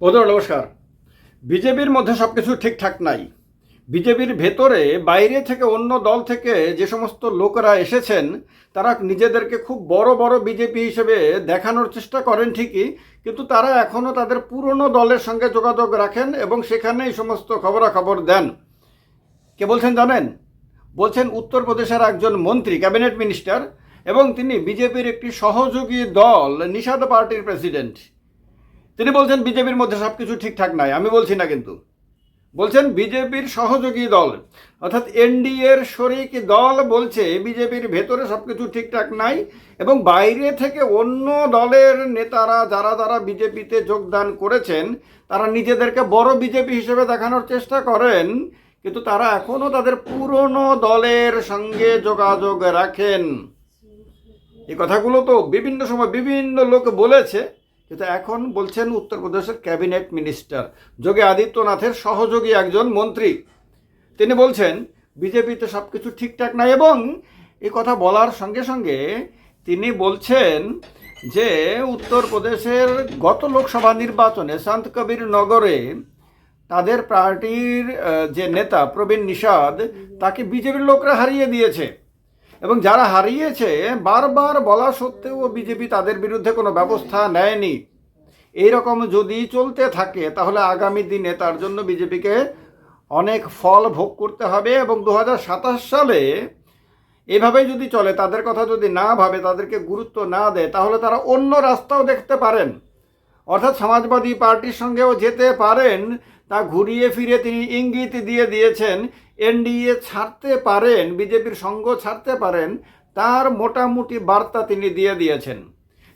বন্ধুরা নমস্কার। বিজেপির মধ্যে সব কিছু ঠিকঠাক নাই। বিজেপির ভেতরে বাইরে থেকে অন্য দল থেকে যে সমস্ত লোকরা এসেছেন, তারা নিজেদেরকে খুব বড় বড় বিজেপি হিসেবে দেখানোর চেষ্টা করেন ঠিকই, কিন্তু তারা এখনও তাদের পুরনো দলের সঙ্গে যোগাযোগ রাখেন এবং সেখানে এই সমস্ত খবরাখবর দেন। কে বলছেন জানেন? বলছেন উত্তরপ্রদেশের একজন মন্ত্রী, ক্যাবিনেট মিনিস্টার, এবং তিনি বিজেপির একটি সহযোগী দল, নিষাদ পার্টির প্রেসিডেন্ট। তিনি বলছেন বিজেপির মধ্যে সব কিছু ঠিকঠাক নাই, আমি বলছি না কিন্তু। বলছেন বিজেপির সহযোগী দল, অর্থাৎ এনডিএর শরিক দল বলছে বিজেপির ভেতরে সব কিছু ঠিকঠাক নাই এবং বাইরে থেকে অন্য দলের নেতারা যারা যারা বিজেপিতে যোগদান করেছেন, তারা নিজেদেরকে বড় বিজেপি হিসেবে দেখানোর চেষ্টা করেন, কিন্তু তারা এখনও তাদের পুরনো দলের সঙ্গে যোগাযোগ রাখেন। এই কথাগুলো তো বিভিন্ন সময় বিভিন্ন লোক বলেছে কিন্তু এখন বলছেন উত্তরপ্রদেশের ক্যাবিনেট মিনিস্টার। যোগী আদিত্যনাথের সহযোগী একজন মন্ত্রী। তিনি বলছেন, বিজেপিতে সব কিছু ঠিকঠাক নাই এবং এই কথা বলার সঙ্গে সঙ্গে তিনি বলছেন যে, উত্তরপ্রদেশের গত লোকসভা নির্বাচনে সন্ত কবির নগরে তাদের পার্টির যে নেতা প্রবীণ নিষাদ, তাকে বিজেপির লোকরা হারিয়ে দিয়েছে। এবং যারা হারিয়েছে, বারবার বলা সত্ত্বেও বিজেপি তাদের বিরুদ্ধে কোনো ব্যবস্থা নেয়নি। এইরকম যদি চলতে থাকে, তাহলে আগামী দিনে তার জন্য বিজেপিকে অনেক ফল ভোগ করতে হবে এবং দু হাজার সাতাশ সালে এভাবেই যদি চলে, তাদের কথা যদি না ভাবে, তাদেরকে গুরুত্ব না দেয়, তাহলে তারা অন্য রাস্তাও দেখতে পারেন। অর্থাৎ সমাজবাদী পার্টির সঙ্গেও যেতে পারেন। তা ঘুরিয়ে ফিরে তিনি ইঙ্গিত দিয়ে দিয়েছেন, এনডিএ ছাড়তে পারেন, বিজেপির সঙ্গ ছাড়তে পারেন, তার মোটামুটি বার্তা তিনি দিয়ে দিয়েছেন।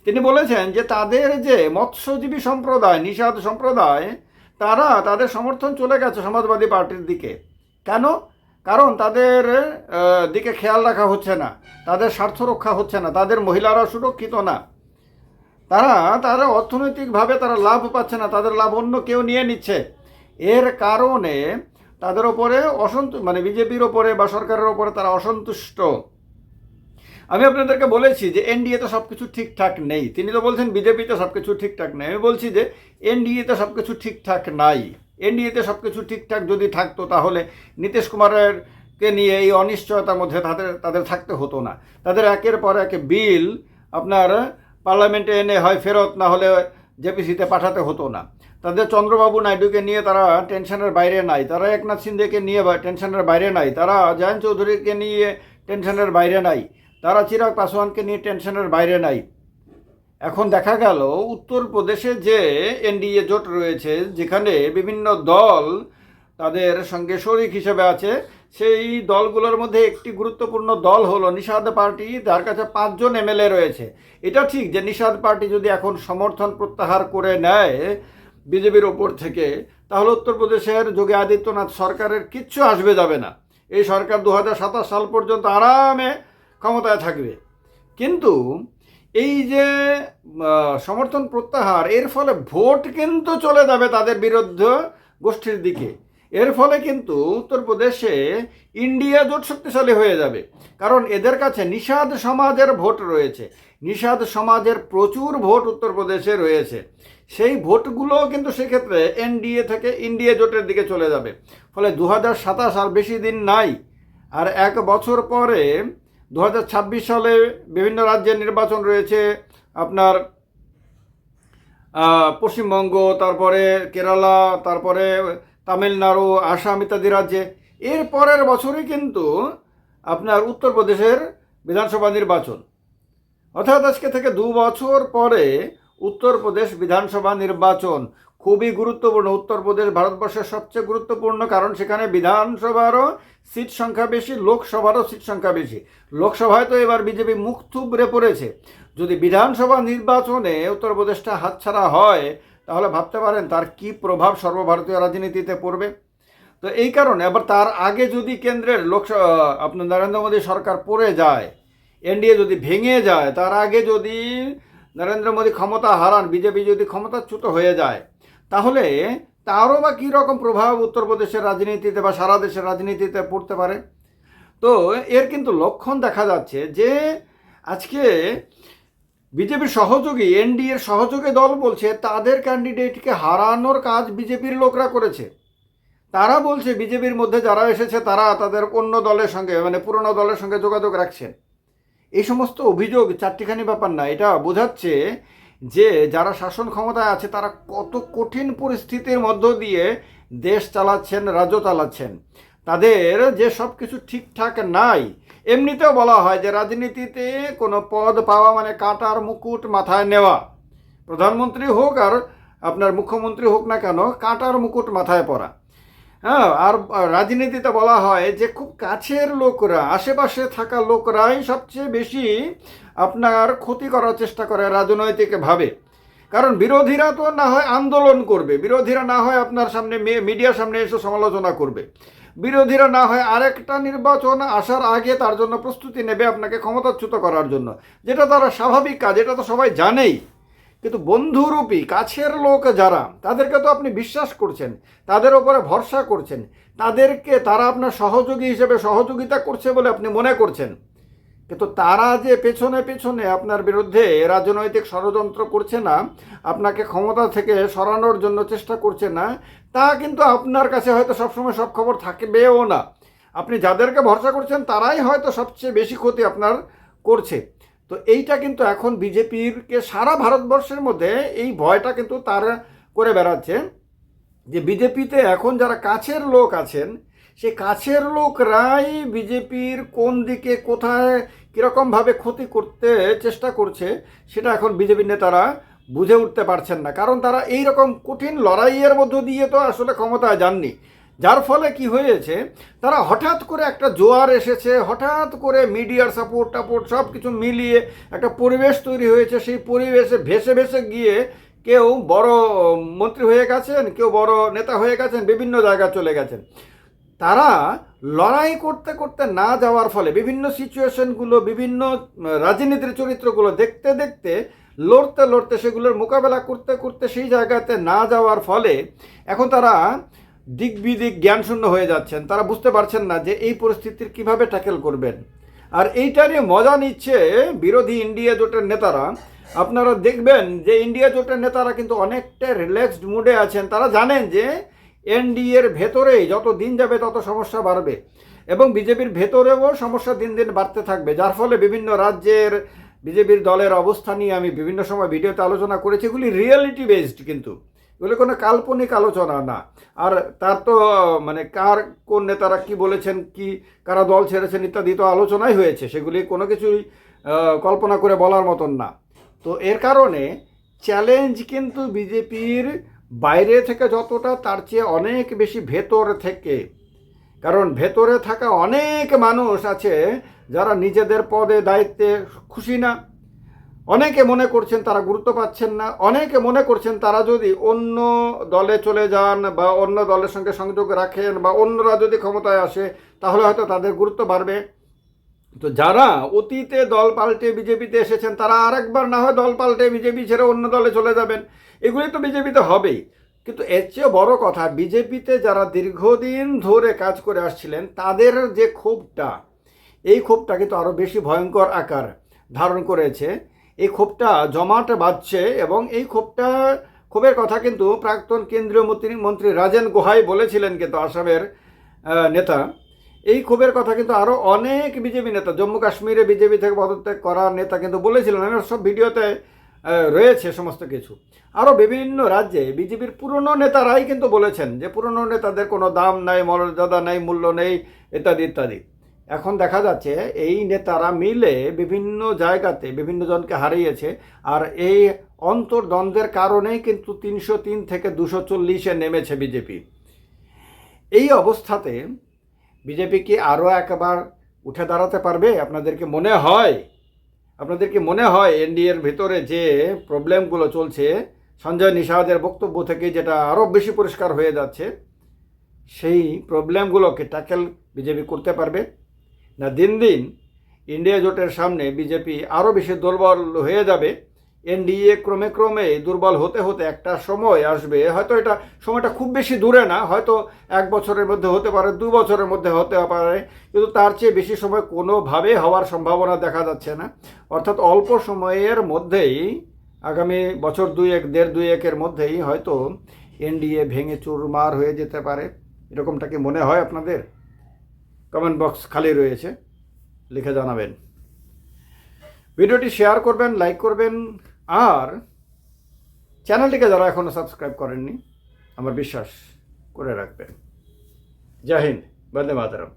তিনি বলেছেন যে তাদের যে মৎস্যজীবী সম্প্রদায়, নিষাদ সম্প্রদায়, তারা তাদের সমর্থন চলে গেছে সমাজবাদী পার্টির দিকে। কেন? কারণ তাদের দিকে খেয়াল রাখা হচ্ছে না, তাদের স্বার্থ রক্ষা হচ্ছে না, তাদের মহিলারা সুরক্ষিত না। তারা তারা অর্থনৈতিকভাবে তারা লাভ পাচ্ছে না, তাদের লাভ অন্য কেউ নিয়ে নিচ্ছে। এর কারণে তাদের ওপরে অসন্তু মানে বিজেপির ওপরে বা সরকারের ওপরে তারা অসন্তুষ্ট। আমি আপনাদেরকে বলেছি যে এনডিএতে সব কিছু ঠিকঠাক নেই। তিনি তো বলছেন বিজেপিতে সব কিছু ঠিকঠাক নেই। আমি বলছি যে এনডিএতে সব কিছু ঠিকঠাক নাই। এনডিএতে সব কিছু ঠিকঠাক যদি থাকতো তাহলে নীতিশ কুমারের কে নিয়ে এই অনিশ্চয়তার মধ্যে তাদের তাদের থাকতে হতো না। তাদের একের পর এক বিল আপনার পার্লামেন্টে এনে হয় ফেরত না হলে জেপিসিতে পাঠাতে হতো না। তাদের চন্দ্রবাবু নাইডুকে নিয়ে তারা টেনশনের বাইরে নাই। তারা একনাথ সিন্ধেকে নিয়ে টেনশনের বাইরে নাই। তারা জয়ন্ত চৌধুরীকে নিয়ে টেনশনের বাইরে নাই। তারা চিরাগ পাসওয়ানকে নিয়ে টেনশনের বাইরে নাই। এখন দেখা গেল উত্তরপ্রদেশে যে এনডিএ জোট রয়েছে, যেখানে বিভিন্ন দল তাদের সঙ্গে শরিক হিসেবে আছে, সেই দলগুলোর মধ্যে একটি গুরুত্বপূর্ণ দল হলো নিষাদ পার্টি। যার কাছে পাঁচজন এমএলএ রয়েছে। এটা ঠিক যে নিষাদ পার্টি যদি এখন সমর্থন প্রত্যাহার করে নেয় বিজেপির ওপর থেকে, তাহলে উত্তরপ্রদেশের যোগী আদিত্যনাথ সরকারের কিচ্ছু আসবে যাবে না। এই সরকার দু হাজার সাতাশ সাল পর্যন্ত আরামে ক্ষমতায় থাকবে। কিন্তু এই যে সমর্থন প্রত্যাহার, এর ফলে ভোট কিন্তু চলে যাবে তাদের বিরুদ্ধে গোষ্ঠীর দিকে। এর ফলে কিন্তু উত্তরপ্রদেশে ইন্ডিয়া জোট শক্তিশালী হয়ে যাবে। কারণ এদের কাছে নিষাদ সমাজের ভোট রয়েছে। নিষাদ সমাজের প্রচুর ভোট উত্তরপ্রদেশে রয়েছে। সেই ভোটগুলো কিন্তু সেক্ষেত্রে এনডিএ থেকে ইন্ডিয়া জোটের দিকে চলে যাবে। ফলে দু হাজার সাতাশ আর বেশি দিন নাই। আর এক বছর পরে দু হাজার ছাব্বিশ সালে বিভিন্ন রাজ্যের নির্বাচন রয়েছে। আপনার পশ্চিমবঙ্গ, তারপরে কেরালা, তারপরে তামিলনাড়ু, আসাম ইত্যাদি রাজ্যে। এর পরের বছরই কিন্তু আপনার উত্তরপ্রদেশের বিধানসভা নির্বাচন। অর্থাৎ আজকে থেকে দু বছর পরে উত্তরপ্রদেশ বিধানসভা নির্বাচন। খুবই গুরুত্বপূর্ণ। উত্তরপ্রদেশ ভারতবর্ষের সবচেয়ে গুরুত্বপূর্ণ কারণ সেখানে বিধানসভারও সিট সংখ্যা বেশি, লোকসভারও সিট সংখ্যা বেশি। লোকসভায় তো এবার বিজেপি মুখ থুবড়ে পড়েছে। যদি বিধানসভা নির্বাচনে উত্তরপ্রদেশটা হাতছাড়া হয়, তাহলে ভাবতে পারেন তার কি প্রভাব সর্বভারতীয় রাজনীতিতে পড়বে? তো এই কারণে, আবার তার আগে যদি কেন্দ্রের লোকসভা আপনার নরেন্দ্র মোদী সরকার পড়ে যায়, এনডিএ যদি ভেঙে যায়, তার আগে যদি নরেন্দ্র মোদী ক্ষমতা হারান, বিজেপি যদি ক্ষমতাচ্যুত হয়ে যায়, তাহলে তারও বা কী রকম প্রভাব উত্তরপ্রদেশের রাজনীতিতে বা সারা দেশের রাজনীতিতে পড়তে পারে? তো এর কিন্তু লক্ষণ দেখা যাচ্ছে যে আজকে বিজেপির সহযোগী, এনডিএর সহযোগী দল বলছে তাদের ক্যান্ডিডেটকে হারানোর কাজ বিজেপির লোকরা করেছে। তারা বলছে বিজেপির মধ্যে যারা এসেছে তারা তাদের অন্য দলের সঙ্গে মানে পুরনো দলের সঙ্গে যোগাযোগ রাখছেন। এই সমস্ত অভিযোগ চারটিখানি ব্যাপার না, এটা বোঝাচ্ছে যে যারা শাসন ক্ষমতায় আছে, তারা কত কঠিন পরিস্থিতির মধ্য দিয়ে দেশ চালাচ্ছেন, রাজ্য চালাচ্ছেন। তাদের যে সব কিছু ঠিকঠাক নাই, এমনিতেও বলা হয় যে রাজনীতিতে কোনো পদ পাওয়া মানে কাঁটার মুকুট মাথায় নেওয়া। প্রধানমন্ত্রী হোক আর আপনার মুখ্যমন্ত্রী হোক না কেন, কাঁটার মুকুট মাথায় পরা। হ্যাঁ আর রাজনীতিতে বলা হয় যে খুব কাছের লোকরা, আশেপাশে থাকা লোকরাই সবচেয়ে বেশি আপনার ক্ষতি করার চেষ্টা করে রাজনৈতিকভাবে। কারণ বিরোধীরা তো না হয় আন্দোলন করবে, বিরোধীরা না হয় আপনার সামনে মিডিয়ার সামনে এসে সমালোচনা করবে। বিরোধীরা না হয় আরেকটা নির্বাচন আসার আগে তার জন্য প্রস্তুতি নেবে আপনাকে ক্ষমতাচ্যুত করার জন্য। যেটা তারা স্বাভাবিক কাজ, এটা তো সবাই জানেই। কিন্তু বন্ধুরূপী, কাছের লোক যারা, তাদেরকে তো আপনি বিশ্বাস করছেন, তাদের ওপরে ভরসা করছেন, তাদেরকে তারা আপনার সহযোগী হিসেবে সহযোগিতা করছে বলে আপনি মনে করছেন। কিন্তু তারা যে পেছনে পেছনে আপনার বিরুদ্ধে রাজনৈতিক ষড়যন্ত্র করছে না, আপনাকে ক্ষমতা থেকে সরানোর জন্য চেষ্টা করছে না, তা কিন্তু আপনার কাছে হয়তো সবসময় সব খবর থাকবেও না। আপনি যাদেরকে ভরসা করছেন, তারাই হয়তো সবচেয়ে বেশি ক্ষতি আপনার করছে। তো এইটা কিন্তু এখন বিজেপিরকে সারা ভারতবর্ষের মধ্যে এই ভয়টা কিন্তু তার করে বেড়াচ্ছে যে বিজেপিতে এখন যারা কাছের লোক আছেন, সে কাছের লোকরাই বিজেপির কোন দিকে কোথায় কীরকমভাবে ক্ষতি করতে চেষ্টা করছে সেটা এখন বিজেপির নেতারা বুঝে উঠতে পারছেন না। কারণ তারা এই রকম কঠিন লড়াইয়ের মধ্য দিয়ে তো আসলে ক্ষমতায় যাননি। যার ফলে কি হয়েছে, তারা হঠাৎ করে একটা জোয়ার এসেছে, হঠাৎ করে মিডিয়ার সাপোর্ট টাপোর্ট সব কিছু মিলিয়ে একটা পরিবেশ তৈরি হয়েছে। সেই পরিবেশে ভেসে ভেসে গিয়ে কেউ বড় মন্ত্রী হয়ে গেছেন, কেউ বড় নেতা হয়ে গেছেন, বিভিন্ন জায়গায় চলে গেছেন। তারা লড়াই করতে করতে না যাওয়ার ফলে বিভিন্ন সিচুয়েশনগুলো, বিভিন্ন রাজনীতির চরিত্রগুলো দেখতে দেখতে, লড়তে লড়তে সেগুলোর মোকাবেলা করতে করতে সেই জায়গাতে না যাওয়ার ফলে এখন তারা দিক বিদিক জ্ঞানশূন্য হয়ে যাচ্ছেন। তারা বুঝতে পারছেন না যে এই পরিস্থিতির কীভাবে ট্যাকেল করবেন। আর এইটারই মজা নিচ্ছে বিরোধী ইন্ডিয়া জোটের নেতারা। আপনারা দেখবেন যে ইন্ডিয়া জোটের নেতারা কিন্তু অনেকটা রিল্যাক্সড মুডে আছেন। তারা জানেন যে এনডিএর ভেতরেই যত দিন যাবে তত সমস্যা বাড়বে এবং বিজেপির ভেতরেও সমস্যা দিন দিন বাড়তে থাকবে। যার ফলে বিভিন্ন রাজ্যের বিজেপির দলের অবস্থা নিয়ে আমি বিভিন্ন সময় ভিডিওতে আলোচনা করেছি। এগুলি রিয়েলিটি বেসড কিন্তু। এগুলো কোনো কাল্পনিক আলোচনা না। আর তার তো মানে কার কোন নেতারা কি বলেছেন, কি, কারা দল ছেড়েছেন ইত্যাদি তো আলোচনাই হয়েছে, সেগুলি কোনো কিছুই কল্পনা করে বলার মতন না। তো এর কারণে চ্যালেঞ্জ কিন্তু বিজেপির বাইরে থেকে যতটা, তার চেয়ে অনেক বেশি ভেতর থেকে। কারণ ভেতরে থাকা অনেক মানুষ আছে যারা নিজেদের পদে, দায়িত্বে খুশি না। অনেকে মনে করছেন তারা গুরুত্ব পাচ্ছেন না, অনেকে মনে করছেন তারা যদি অন্য দলে চলে যান বা অন্য দলের সঙ্গে সংযোগ রাখেন বা অন্যরা যদি ক্ষমতায় আসে, তাহলে হয়তো তাদের গুরুত্ব বাড়বে। তো যারা অতীতে দল পাল্টে বিজেপিতে এসেছেন, তারা আরেকবার না হয় দল পাল্টে বিজেপি ছেড়ে অন্য দলে চলে যাবেন। এগুলি তো বিজেপিতে হবেই। কিন্তু এর চেয়েও বড় কথা, বিজেপিতে যারা দীর্ঘদিন ধরে কাজ করে আসছিলেন, তাদের যে ক্ষোভটা, এই ক্ষোভটা কিন্তু আরও বেশি ভয়ঙ্কর আকার ধারণ করেছে। ক্ষোভটা জমাট বাঁধছে এবং এই ক্ষোভটা, ক্ষোভের কথা কিন্তু প্রাক্তন কেন্দ্রীয় মন্ত্রী মন্ত্রী রাজেন গোহাই বলেছিলেন কিন্তু আসামের নেতা। এই ক্ষোভের কথা কিন্তু আরও অনেক বিজেপি নেতা, জম্মু কাশ্মীরে বিজেপি থেকে পদত্যাগ করার নেতা কিন্তু বলেছিলেন। আমার সব ভিডিওতে রয়েছে সমস্ত কিছু। আরও বিভিন্ন রাজ্যে বিজেপির পুরনো নেতারাই কিন্তু বলেছেন যে পুরনো নেতাদের কোনো দাম নাই, মর্যাদা নেই, মূল্য নেই, ইত্যাদি ইত্যাদি। এখন দেখা যাচ্ছে এই নেতারা মিলে বিভিন্ন জায়গাতে বিভিন্ন জনকে হারিয়েছে, আর এই অন্তর্দ্বন্দ্বের কারণেই কিন্তু তিনশো তিন থেকে দুশো চল্লিশে নেমেছে বিজেপি। এই অবস্থাতে বিজেপি কি আরও একবার উঠে দাঁড়াতে পারবে? আপনাদেরকে মনে হয়? আপনাদেরকে মনে হয় এনডিএর ভিতরে যে প্রবলেমগুলো চলছে? সঞ্জয় নিষাদের বক্তব্য থেকে যেটা আরও বেশি পরিষ্কার হয়ে যাচ্ছে, সেই প্রবলেমগুলোকে ট্যাকেল বিজেপি করতে পারবে? না, দিন দিন ইন্ডিয়া জোটের সামনে বিজেপি আরও বেশি দুর্বল হয়ে যাবে। এনডিএ ক্রমে ক্রমে দুর্বল হতে হতে একটা সময় আসবে। হয়তো এটা সময়টা খুব বেশি দূরে না, হয়তো এক বছরের মধ্যে হতে পারে, দু বছরের মধ্যে হতে পারে, কিন্তু তার চেয়ে বেশি সময় কোনোভাবে হওয়ার সম্ভাবনা দেখা যাচ্ছে না। অর্থাৎ অল্প সময়ের মধ্যেই, আগামী বছর দুই এক দেড় দুই একের মধ্যেই হয়তো এনডিএ ভেঙে চুরমার হয়ে যেতে পারে। এরকমটা কি মনে হয় আপনাদের? কমেন্ট বক্স খালি রয়েছে, লিখে জানাবেন। ভিডিওটি শেয়ার করবেন, লাইক করবেন, আর চ্যানেলটিকে যারা এখনও সাবস্ক্রাইব করেননি, আমার বিশ্বাস করে রাখবেন। জয় হিন্দ, বন্দে মাতারাম।